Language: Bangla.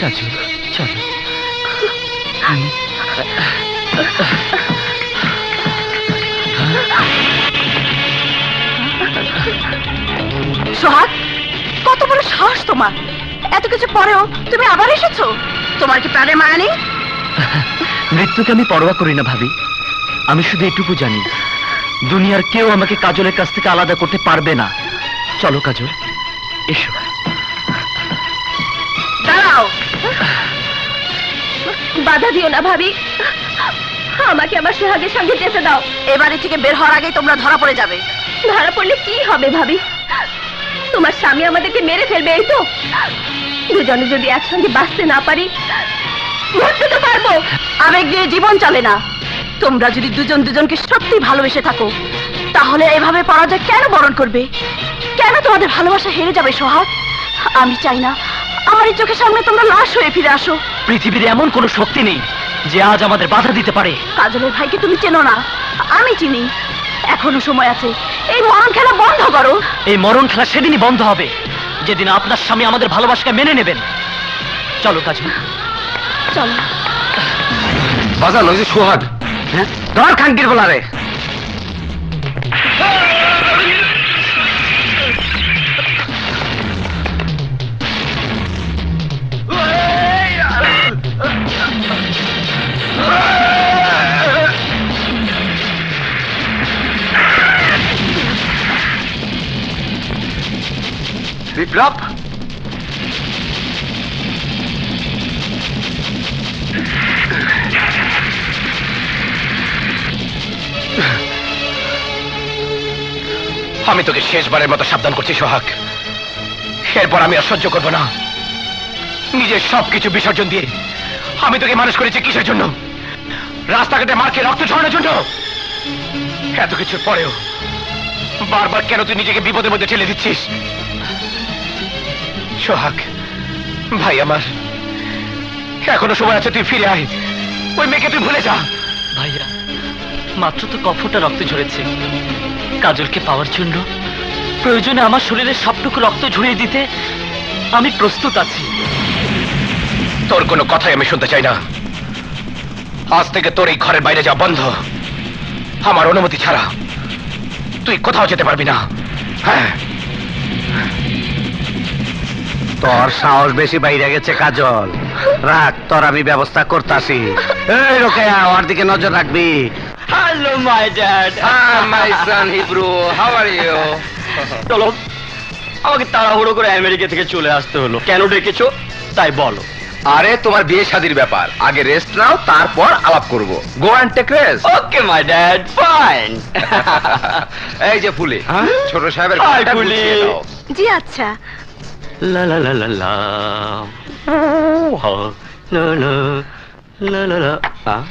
কাজল চলো। সোহাগ কত বড় সাহস তোমার। এত কিছু পরেও তুমি আবার এসেছ? তোমার কি প্রাণে মায়া নেই? মৃত্যুকে আমি পরোয়া করি না ভাবি। আমি শুধু এটুকু জানি দুনিয়ার কেউ আমাকে কাজলের কাছ থেকে আলাদা করতে পারবে না। চলো কাজল এসো। বাধা দিও না ভাবি। আমাকে আমার সোহাগের সঙ্গে যেতে দাও। এ থেকে বের হওয়ার আগেই তোমরা ধরা পড়ে যাবে। ধরা পড়লে কি হবে ভাবি? তোমার স্বামী আমাদেরকে মেরে ফেলবে এই তো? দুজনে যদি একসঙ্গে বাঁচতে না পারি মরতে তো পারব। আবেগ দিয়ে জীবন চলে না। তোমরা যদি দুজন দুজনকে সত্যি ভালোবেসে থাকো তাহলে এভাবে পরাজয় কেন বরণ করবে? কেন তোমাদের ভালোবাসা হেরে যাবে সোহাগ? আমি চাই না আমার এই চোখের সামনে তোমরা লাশ হয়ে ফিরে আসো। পৃথিবীর এমন কোনো শক্তি নেই যে আজ আমাদের বাধা দিতে পারে। কাজলের ভাইকে তুমি চেনো না আমি চিনি। এখনও সময় আছে। এই মরণ খেলা বন্ধ করো। এই মরণ খেলা সেদিনই বন্ধ হবে। যেদিন আপনার স্বামী আমাদের ভালোবাসাকে মেনে নেবেন। চলো কাজল। চলো। বাজার ওই যে সোহাগ। হ্যাঁ? ধর খাঙ্কির বলা বিপ্লব? আমি তোকে শেষবারের মতো সাবধান করছি, সোহাগ। এরপর আমি আর সহ্য করব না। নিজের সবকিছু বিসর্জন দিয়ে আমি তোকে মানুষ করেছি কিসের জন্য? রাস্তাঘাটে মার্কে রক্ত ঝরানোর জন্য? এত কিছুর পরেও বারবার কেন তুই নিজেকে বিপদের মধ্যে ঠেলে দিচ্ছিস? সোহাগ ভাই আমার। এখনও সময় আছে তুই ফিরে আয়। ওই মেয়েকে তুই ভুলে যা। ভাইয়া মাত্র তো কফটা রক্ত ঝরেছে। কাজলকে পাওয়ার জন্য প্রয়োজনে আমার শরীরের সবটুকু রক্ত ঝরিয়ে দিতে আমি প্রস্তুত আছি। তোর কোনো কথাই আমি শুনতে চাই না। আজ থেকে তোর এই ঘরের বাইরে যাওয়া বন্ধ। আমার অনুমতি ছাড়া তুই কোথাও যেতে পারবি না। হ্যাঁ। তোর সাহস বেশি বাইরে গেছে কাজল। রাখ তোর আমি ব্যবস্থা করতাছি। এই রোকেয়া ওর দিকে নজর রাখবি। Hello my dad my son Hebrew how are you চলো আমাকে তাড়াহুড়ো করে আমেরিকা থেকে চলে আসতে হলো। কেন ডেকেছো? তাই বলো। আরে তোমার বিয়ে শাদির ব্যাপার। আগে রেস্ট নাও তারপর আলাপ করব। Go and take rest okay my dad fine এই যে ফুলে হ্যাঁ? ছোট সাহেবের Hi, ঘরটা 啦啦啦啦啦，呜好，啦啦啦啦啦啦啊！